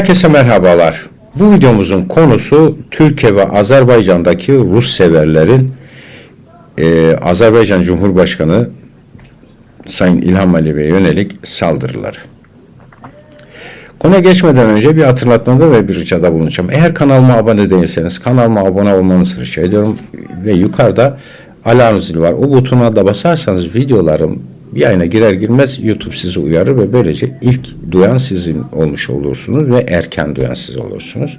Herkese merhabalar. Bu videomuzun konusu Türkiye ve Azerbaycan'daki Rus severlerin e, Azerbaycan Cumhurbaşkanı Sayın İlham Aliyev'e yönelik saldırıları. Konuya geçmeden önce bir hatırlatmada ve bir ricada bulunacağım. Eğer kanalıma abone değilseniz kanalıma abone olmanızı rica ediyorum. Ve yukarıda alarm zili var. O butona da basarsanız videolarım yayına girer girmez YouTube sizi uyarır ve böylece ilk duyan sizin olmuş olursunuz ve erken duyan siz olursunuz.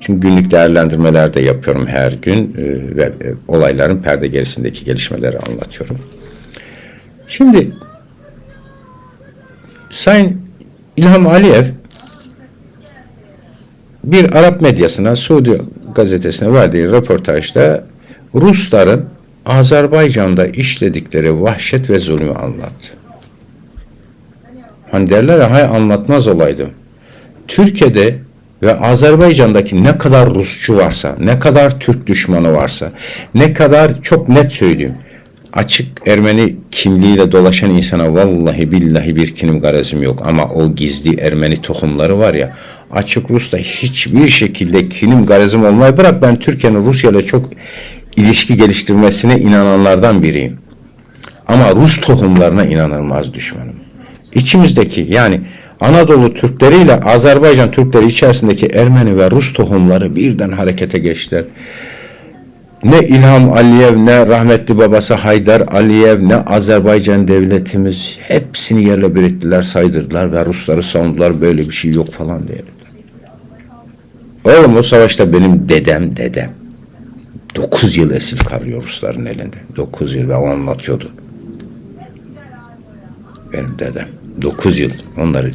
Çünkü günlük değerlendirmeler de yapıyorum her gün e, ve e, olayların perde gerisindeki gelişmeleri anlatıyorum. Şimdi Sayın İlham Aliyev bir Arap medyasına, Suudi gazetesine verdiği röportajda Rusların Azerbaycan'da işledikleri vahşet ve zulmü anlattı. Hani derler ya hay anlatmaz olaydım. Türkiye'de ve Azerbaycan'daki ne kadar Rusçu varsa, ne kadar Türk düşmanı varsa, ne kadar çok net söyleyeyim. Açık Ermeni kimliğiyle dolaşan insana vallahi billahi bir kinim garezim yok ama o gizli Ermeni tohumları var ya açık Rus'ta hiçbir şekilde kinim garezim olmayı bırak ben Türkiye'nin Rusya çok ilişki geliştirmesine inananlardan biriyim. Ama Rus tohumlarına inanılmaz düşmanım. İçimizdeki yani Anadolu Türkleri ile Azerbaycan Türkleri içerisindeki Ermeni ve Rus tohumları birden harekete geçtiler. Ne İlham Aliyev ne rahmetli babası Haydar Aliyev ne Azerbaycan devletimiz hepsini yerle bir ettiler saydırdılar ve Rusları savundular böyle bir şey yok falan diye. Oğlum o savaşta benim dedem dedem. 9 yıl esir kalıyor Rusların elinde. 9 yıl ve o anlatıyordu. Benim dedem. 9 yıl onları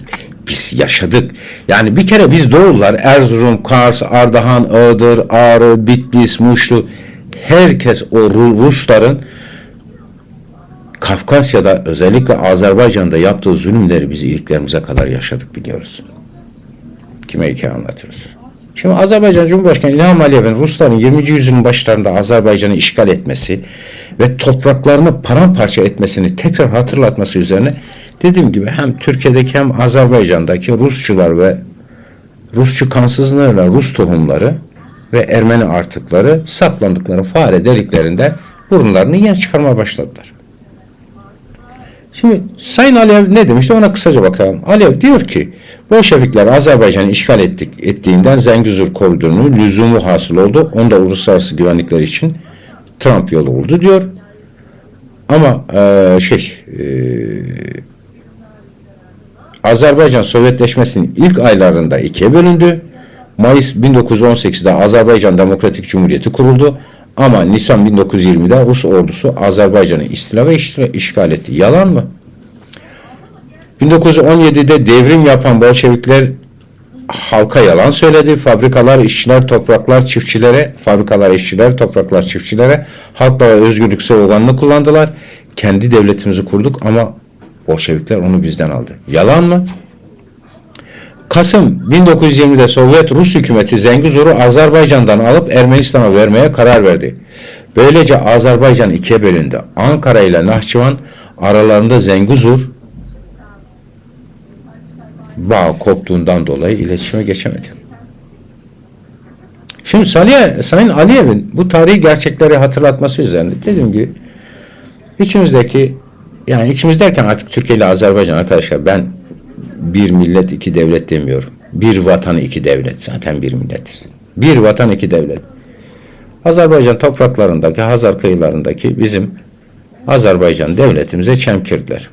biz yaşadık. Yani bir kere biz Doğullar Erzurum, Kars, Ardahan, Iğdır, Ağrı, Bitlis, Muşlu herkes o Ru- Rusların Kafkasya'da özellikle Azerbaycan'da yaptığı zulümleri biz iliklerimize kadar yaşadık biliyoruz. Kime hikaye anlatıyoruz. Şimdi Azerbaycan Cumhurbaşkanı İlham Aliyev'in Rusların 20. yüzyılın başlarında Azerbaycan'ı işgal etmesi ve topraklarını paramparça etmesini tekrar hatırlatması üzerine dediğim gibi hem Türkiye'deki hem Azerbaycan'daki Rusçular ve Rusçu kansızlarla Rus tohumları ve Ermeni artıkları saklandıkları fare deliklerinde burunlarını yer çıkarmaya başladılar. Şimdi Sayın Aliyev ne demişti ona kısaca bakalım. Aliyev diyor ki Bolşevikler Azerbaycan'ı işgal ettik, ettiğinden Zengezur koridorunun lüzumu hasıl oldu. Onda uluslararası güvenlikler için Trump yolu oldu diyor. Ama eee, şey eee, Azerbaycan Sovyetleşmesi'nin ilk aylarında ikiye bölündü. Mayıs 1918'de Azerbaycan Demokratik Cumhuriyeti kuruldu. Ama Nisan 1920'de Rus ordusu Azerbaycan'ı istila ve işgal- etti. Yalan mı? 1917'de devrim yapan Bolşevikler halka yalan söyledi. Fabrikalar, işçiler, topraklar, çiftçilere, fabrikalar, işçiler, topraklar, çiftçilere halkla ve özgürlük sloganını kullandılar. Kendi devletimizi kurduk ama Bolşevikler onu bizden aldı. Yalan mı? Kasım 1920'de Sovyet Rus hükümeti Zengezur'u Azerbaycan'dan alıp Ermenistan'a vermeye karar verdi. Böylece Azerbaycan ikiye bölündü. Ankara ile Nahçıvan aralarında Zengezur bağ koptuğundan dolayı iletişime geçemedi. Şimdi Salih, Sayın Aliyev'in bu tarihi gerçekleri hatırlatması üzerine dediğim gibi içimizdeki yani içimiz derken artık Türkiye ile Azerbaycan arkadaşlar ben bir millet iki devlet demiyorum. Bir vatan iki devlet. Zaten bir milletiz. Bir vatan iki devlet. Azerbaycan topraklarındaki, Hazar kıyılarındaki bizim Azerbaycan devletimize çemkirdiler.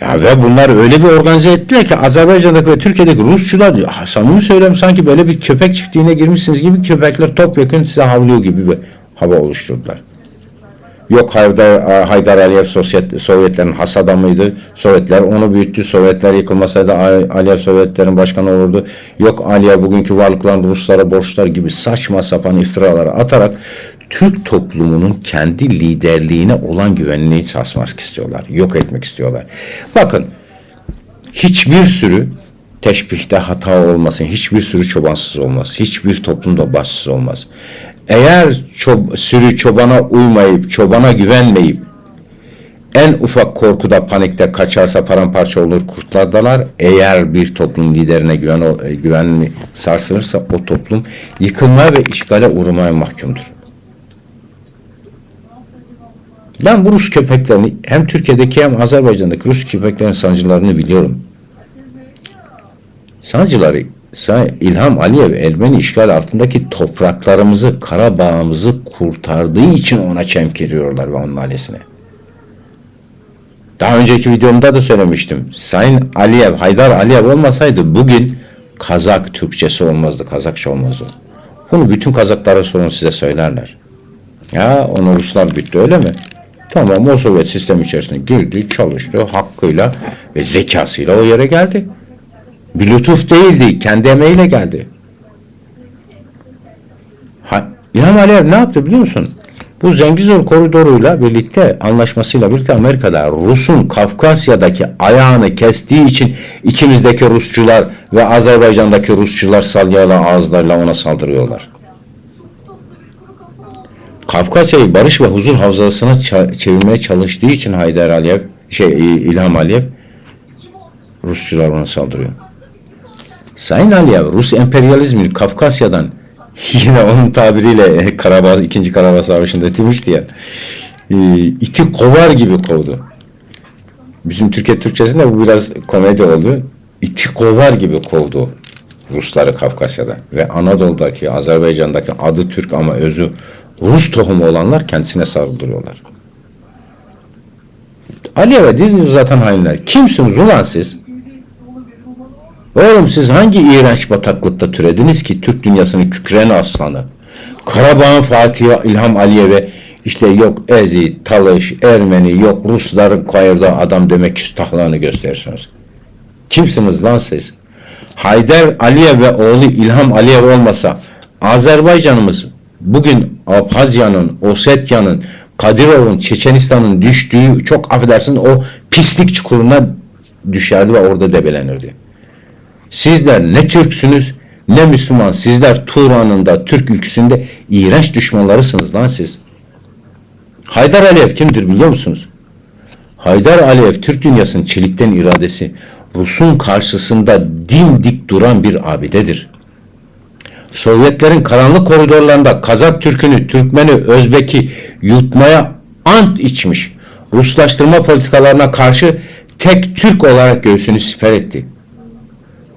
Ya ve bunlar öyle bir organize ettiler ki Azerbaycan'daki ve Türkiye'deki Rusçular diyor. "Ah, Samimi söylüyorum sanki böyle bir köpek çiftliğine girmişsiniz gibi köpekler topyekun size havlıyor gibi bir hava oluşturdular. Yok Haydar, Haydar Aliyev Sovyet, Sovyetlerin has adamıydı. Sovyetler onu büyüttü. Sovyetler yıkılmasaydı Aliyev Sovyetlerin başkanı olurdu. Yok Aliyev bugünkü varlıkların Ruslara borçlar gibi saçma sapan iftiraları atarak Türk toplumunun kendi liderliğine olan güvenliğini sarsmak istiyorlar. Yok etmek istiyorlar. Bakın hiçbir sürü teşbihte hata olmasın, hiçbir sürü çobansız olmaz, hiçbir toplumda başsız olmaz. Eğer çob sürü çobana uymayıp, çobana güvenmeyip, En ufak korkuda, panikte kaçarsa paramparça olur kurtlardalar. Eğer bir toplum liderine güven, e, güven sarsılırsa o toplum yıkılmaya ve işgale uğramaya mahkumdur. Ben bu Rus köpeklerini hem Türkiye'deki hem Azerbaycan'daki Rus köpeklerin sancılarını biliyorum. Sancıları İlham Aliyev Ermeni işgal altındaki topraklarımızı, Karabağ'ımızı kurtardığı için ona çemkiriyorlar ve onun ailesine. Daha önceki videomda da söylemiştim. Sayın Aliyev, Haydar Aliyev olmasaydı bugün Kazak Türkçesi olmazdı, Kazakça olmazdı. Bunu bütün Kazaklara sorun size söylerler. Ya onu Ruslar bitti öyle mi? Tamam o Sovyet sistem içerisine girdi, çalıştı hakkıyla ve zekasıyla o yere geldi. Lütuf değildi, kendi emeğiyle geldi. Ha, İlham Aliyev ne yaptı biliyor musun? Bu Zengizur koridoruyla birlikte anlaşmasıyla birlikte Amerika'da Rus'un Kafkasya'daki ayağını kestiği için içimizdeki Rusçular ve Azerbaycan'daki Rusçular salyalı ağızlarla ona saldırıyorlar. Kafkasya'yı barış ve huzur havzasına çevirmeye çalıştığı için Haydar Aliyev, şey İlham Aliyev Rusçular ona saldırıyor. Sayın Aliyev Rus emperyalizmi Kafkasya'dan yine onun tabiriyle Karabağ, 2. Karabağ Savaşı'nda demişti ya e, iti kovar gibi kovdu. Bizim Türkiye Türkçesinde bu biraz komedi oldu. İti kovar gibi kovdu Rusları Kafkasya'da. Ve Anadolu'daki, Azerbaycan'daki adı Türk ama özü Rus tohumu olanlar kendisine saldırıyorlar. Aliyev'e dil uzatan hainler. Kimsiniz ulan siz? Oğlum siz hangi iğrenç bataklıkta türediniz ki Türk dünyasının kükreyen aslanı? Karabağ'ın Fatih'i İlham Aliyev'e işte yok Ezi, Talış, Ermeni, yok Rusların kayırda adam demek küstahlığını gösterirsiniz. Kimsiniz lan siz? Haydar Aliyev ve oğlu İlham Aliyev olmasa Azerbaycanımız bugün Abhazya'nın, Osetya'nın, Kadirov'un, Çeçenistan'ın düştüğü çok affedersin o pislik çukuruna düşerdi ve orada debelenirdi. Sizler ne Türksünüz ne Müslüman. Sizler Turan'ın da Türk ülküsünde iğrenç düşmanlarısınız lan siz. Haydar Aliyev kimdir biliyor musunuz? Haydar Aliyev Türk dünyasının çelikten iradesi. Rus'un karşısında dimdik duran bir abidedir. Sovyetlerin karanlık koridorlarında Kazak Türk'ünü, Türkmen'i, Özbek'i yutmaya ant içmiş. Ruslaştırma politikalarına karşı tek Türk olarak göğsünü siper etti.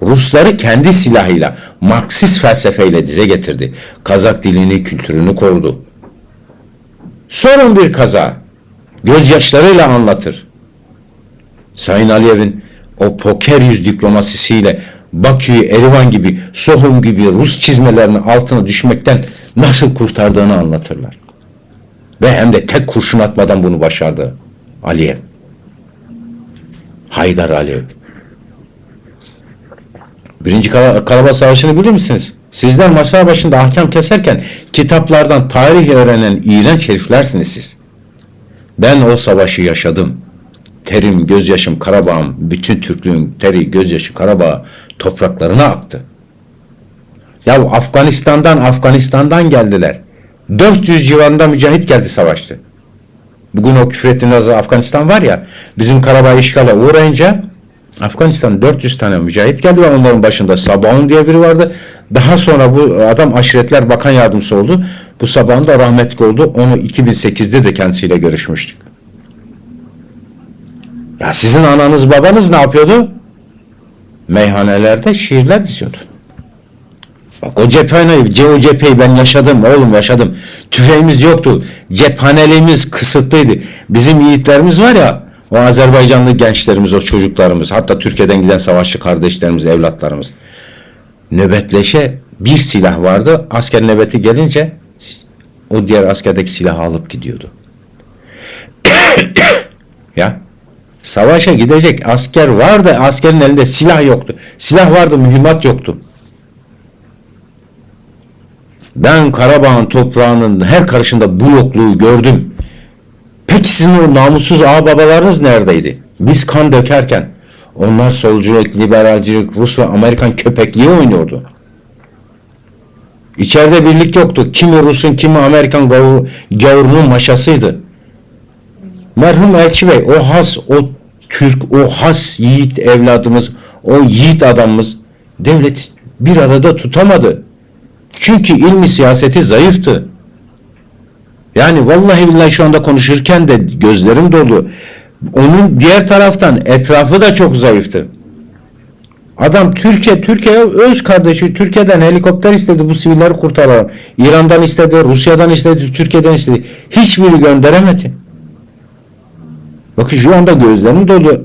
Rusları kendi silahıyla, Marksist felsefeyle dize getirdi. Kazak dilini, kültürünü korudu. Sorun bir kaza. Gözyaşlarıyla anlatır. Sayın Aliyev'in o poker yüz diplomasisiyle Bakü'yü Erivan gibi, Sohum gibi Rus çizmelerinin altına düşmekten nasıl kurtardığını anlatırlar. Ve hem de tek kurşun atmadan bunu başardı Aliyev. Haydar Aliyev. Birinci Kara- Karabağ Savaşı'nı bilir misiniz? Sizler masa başında ahkam keserken kitaplardan tarih öğrenen iğrenç heriflersiniz siz. Ben o savaşı yaşadım. Terim, gözyaşım, Karabağ'ım, bütün Türklüğün teri, gözyaşı Karabağ topraklarına aktı. Ya Afganistan'dan Afganistan'dan geldiler. 400 civarında mücahit geldi savaştı. Bugün o küfrettiğiniz Afganistan var ya, bizim Karabağ işgale uğrayınca Afganistan 400 tane mücahit geldi ve onların başında Sabahun diye biri vardı. Daha sonra bu adam aşiretler bakan yardımcısı oldu. Bu Sabahun da rahmetli oldu. Onu 2008'de de kendisiyle görüşmüştük. Ya sizin ananız babanız ne yapıyordu? Meyhanelerde şiirler diziyordu. Bak o cephaneyi, o cepheyi ben yaşadım oğlum yaşadım. Tüfeğimiz yoktu. Cephaneliğimiz kısıtlıydı. Bizim yiğitlerimiz var ya, o Azerbaycanlı gençlerimiz, o çocuklarımız, hatta Türkiye'den giden savaşçı kardeşlerimiz, evlatlarımız. Nöbetleşe bir silah vardı. Asker nöbeti gelince o diğer askerdeki silahı alıp gidiyordu. ya savaşa gidecek asker vardı. Askerin elinde silah yoktu. Silah vardı, mühimmat yoktu. Ben Karabağ'ın toprağının her karışında bu yokluğu gördüm. Peki sizin o namussuz ağababalarınız neredeydi? Biz kan dökerken onlar solculuk, liberalcilik, Rus ve Amerikan köpekliği oynuyordu. İçeride birlik yoktu. Kimi Rus'un kimi Amerikan gavur, gavurunun maşasıydı. Merhum Elçi Bey o has, o Türk, o has yiğit evladımız, o yiğit adamımız devleti bir arada tutamadı. Çünkü ilmi siyaseti zayıftı. Yani vallahi billahi şu anda konuşurken de gözlerim dolu. Onun diğer taraftan etrafı da çok zayıftı. Adam Türkiye, Türkiye öz kardeşi Türkiye'den helikopter istedi bu sivilleri kurtaralım. İran'dan istedi, Rusya'dan istedi, Türkiye'den istedi. Hiçbiri gönderemedi. Bakın şu anda gözlerim dolu.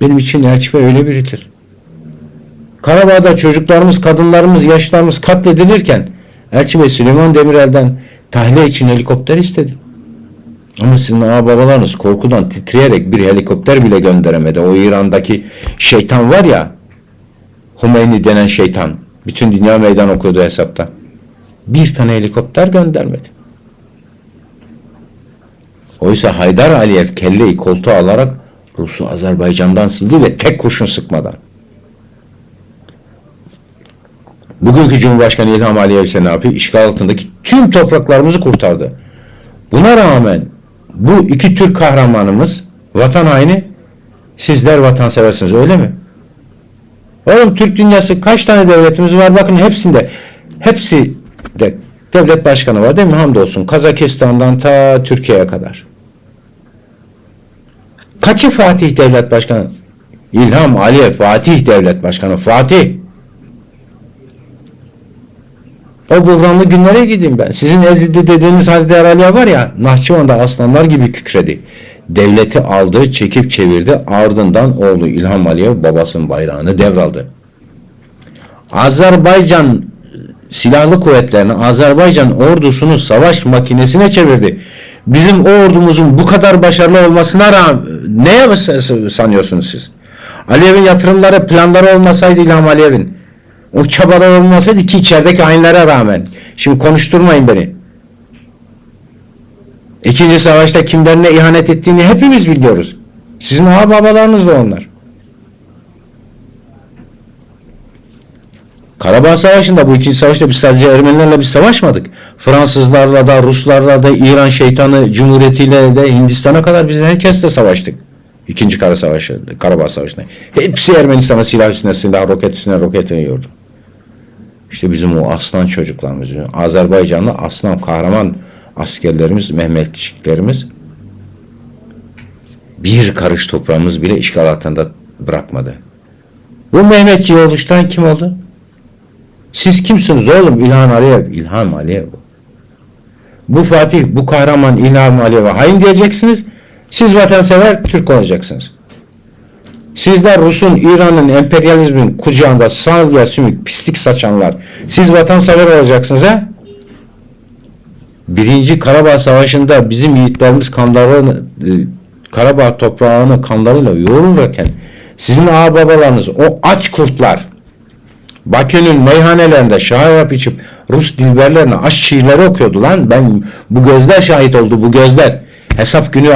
Benim için Elçi Bey öyle biridir. Karabağ'da çocuklarımız, kadınlarımız, yaşlarımız katledilirken Elçi Bey Süleyman Demirel'den tahliye için helikopter istedi. Ama sizin ağababalarınız korkudan titreyerek bir helikopter bile gönderemedi. O İran'daki şeytan var ya, Hümeyni denen şeytan, bütün dünya meydan okuyordu hesapta. Bir tane helikopter göndermedi. Oysa Haydar Aliyev kelleyi koltuğa alarak Rus'u Azerbaycan'dan sildi ve tek kurşun sıkmadan. Bugünkü Cumhurbaşkanı İlham Aliyev ise ne yapıyor? İşgal altındaki tüm topraklarımızı kurtardı. Buna rağmen bu iki Türk kahramanımız vatan haini sizler vatanseversiniz öyle mi? Oğlum Türk dünyası kaç tane devletimiz var? Bakın hepsinde hepsi de devlet başkanı var değil mi? Hamdolsun. Kazakistan'dan ta Türkiye'ye kadar. Kaçı Fatih Devlet Başkanı? İlham Aliyev Fatih Devlet Başkanı. Fatih. O buhranlı günlere gideyim ben. Sizin Ezidi dediğiniz Halide Aliye var ya Nahçıvan'da aslanlar gibi kükredi. Devleti aldı, çekip çevirdi. Ardından oğlu İlham Aliyev babasının bayrağını devraldı. Azerbaycan silahlı kuvvetlerini, Azerbaycan ordusunu savaş makinesine çevirdi. Bizim o ordumuzun bu kadar başarılı olmasına rağmen neye sanıyorsunuz siz? Aliyev'in yatırımları, planları olmasaydı İlham Aliyev'in o çabalar olmasaydı ki içerideki hainlere rağmen. Şimdi konuşturmayın beni. İkinci savaşta kimlerine ihanet ettiğini hepimiz biliyoruz. Sizin ağababalarınız da onlar. Karabağ Savaşı'nda bu ikinci savaşta biz sadece Ermenilerle biz savaşmadık. Fransızlarla da, Ruslarla da, İran şeytanı Cumhuriyeti'yle de Hindistan'a kadar biz herkesle savaştık. İkinci Kara Savaşı, Karabağ Savaşı'nda. Hepsi Ermenistan'a silah üstüne silah, roket üstüne roket yiyordu. İşte bizim o aslan çocuklarımız, Azerbaycanlı aslan kahraman askerlerimiz, Mehmetçiklerimiz bir karış toprağımız bile işgal altında bırakmadı. Bu Mehmetçiyi oluşturan kim oldu? Siz kimsiniz oğlum? İlhan Aliyev. İlham Aliyev. Bu Fatih, bu kahraman İlham Aliyev'e hain diyeceksiniz. Siz vatansever Türk olacaksınız. Sizler Rus'un, İran'ın, emperyalizmin kucağında salya sümük pislik saçanlar. Siz vatansever olacaksınız ha? Birinci Karabağ Savaşı'nda bizim yiğitlerimiz kanlarını, e, Karabağ toprağını kanlarıyla yoğururken sizin ağababalarınız o aç kurtlar Bakü'nün meyhanelerinde şarap içip Rus dilberlerine aşk şiirleri okuyordu lan. Ben bu gözler şahit oldu bu gözler. Hesap günü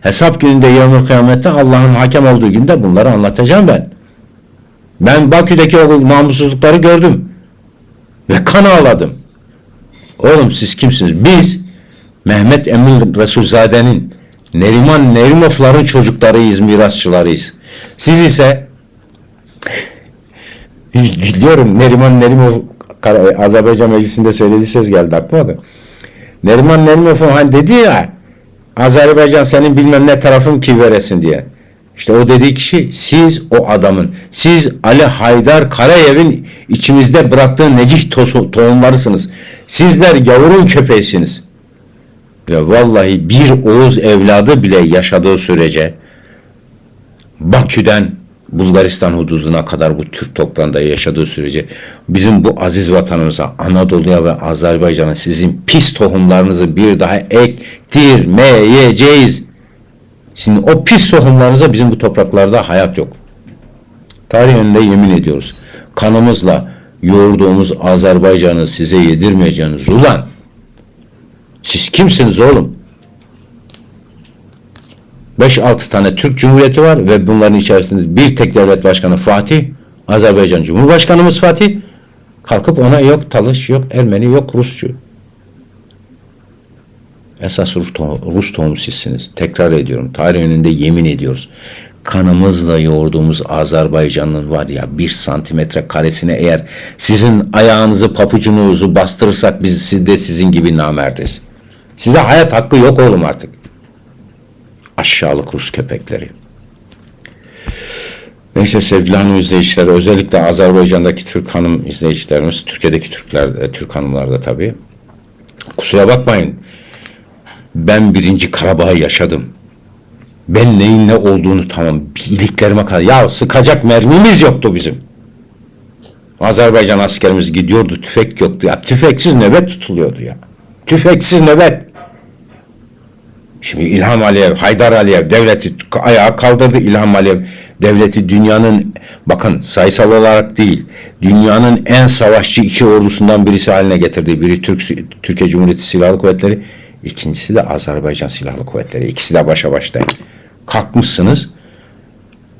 hesap gününde yarın kıyamette Allah'ın hakem olduğu günde bunları anlatacağım ben. Ben Bakü'deki o namussuzlukları gördüm. Ve kan ağladım. Oğlum siz kimsiniz? Biz Mehmet Emin Resulzade'nin Neriman Nerimovların çocuklarıyız, mirasçılarıyız. Siz ise Gidiyorum Neriman Nerimov Azerbaycan Meclisi'nde söylediği söz geldi aklıma da. Neriman Nerimov'un hani dedi ya Azerbaycan senin bilmem ne tarafın ki veresin diye. İşte o dediği kişi siz o adamın, siz Ali Haydar Karayev'in içimizde bıraktığı necih tohumlarısınız. Sizler yavurun köpeğisiniz. Ve vallahi bir Oğuz evladı bile yaşadığı sürece Bakü'den Bulgaristan hududuna kadar bu Türk toprağında yaşadığı sürece bizim bu aziz vatanımıza Anadolu'ya ve Azerbaycan'a sizin pis tohumlarınızı bir daha ektirmeyeceğiz. Şimdi o pis tohumlarınıza bizim bu topraklarda hayat yok. Tarih önünde yemin ediyoruz. Kanımızla yoğurduğumuz Azerbaycan'ı size yedirmeyeceğiniz ulan. Siz kimsiniz oğlum? 5-6 tane Türk Cumhuriyeti var ve bunların içerisinde bir tek devlet başkanı Fatih, Azerbaycan Cumhurbaşkanımız Fatih, kalkıp ona yok Talış, yok Ermeni, yok Rusçu. Esas Rus, tohum, Rus tohumu sizsiniz. Tekrar ediyorum. Tarih önünde yemin ediyoruz. Kanımızla yoğurduğumuz Azerbaycan'ın var ya bir santimetre karesine eğer sizin ayağınızı papucunuzu bastırırsak biz siz de sizin gibi namerdiz. Size hayat hakkı yok oğlum artık. Aşağılık Rus köpekleri. Neyse sevgili hanım izleyiciler özellikle Azerbaycan'daki Türk hanım izleyicilerimiz, Türkiye'deki Türkler, e, Türk hanımlar da tabii. Kusura bakmayın. Ben birinci Karabağ'ı yaşadım. Ben neyin ne olduğunu tamam iliklerime kadar. Ya sıkacak mermimiz yoktu bizim. Azerbaycan askerimiz gidiyordu tüfek yoktu ya. Tüfeksiz nöbet tutuluyordu ya. Tüfeksiz nöbet. Şimdi İlham Aliyev, Haydar Aliyev devleti ayağa kaldırdı. İlham Aliyev devleti dünyanın bakın sayısal olarak değil dünyanın en savaşçı iki ordusundan birisi haline getirdi. Biri Türk Türkiye Cumhuriyeti Silahlı Kuvvetleri, ikincisi de Azerbaycan Silahlı Kuvvetleri. İkisi de başa başta. Kalkmışsınız.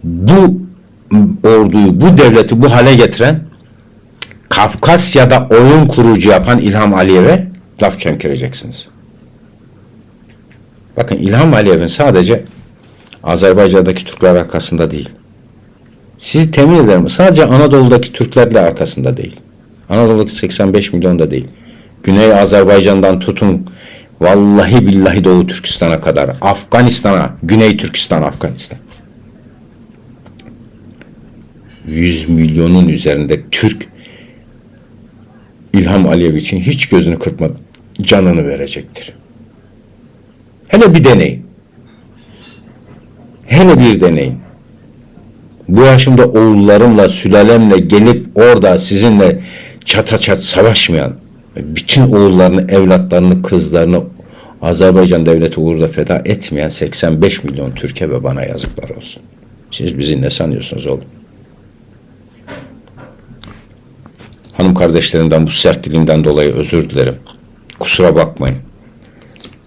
Bu orduyu, bu devleti bu hale getiren Kafkasya'da oyun kurucu yapan İlham Aliyev'e laf çemkireceksiniz. Bakın İlham Aliyev'in sadece Azerbaycan'daki Türkler arkasında değil. Sizi temin ederim. Sadece Anadolu'daki Türklerle arkasında değil. Anadolu'daki 85 milyon da değil. Güney Azerbaycan'dan tutun vallahi billahi Doğu Türkistan'a kadar Afganistan'a, Güney Türkistan, Afganistan. 100 milyonun üzerinde Türk İlham Aliyev için hiç gözünü kırpmadan canını verecektir. Hele bir deneyin. Hele bir deneyin. Bu yaşımda oğullarımla, sülalemle gelip orada sizinle çata çat savaşmayan, bütün oğullarını, evlatlarını, kızlarını Azerbaycan devleti uğurda feda etmeyen 85 milyon Türkiye ve bana yazıklar olsun. Siz bizi ne sanıyorsunuz oğlum? Hanım kardeşlerimden bu sert dilimden dolayı özür dilerim. Kusura bakmayın.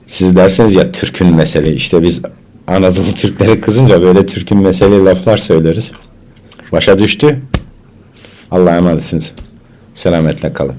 Siz derseniz ya Türk'ün mesele işte biz Anadolu Türkleri kızınca böyle Türk'ün mesele laflar söyleriz. Başa düştü. Allah'a emanetsiniz. Selametle kalın.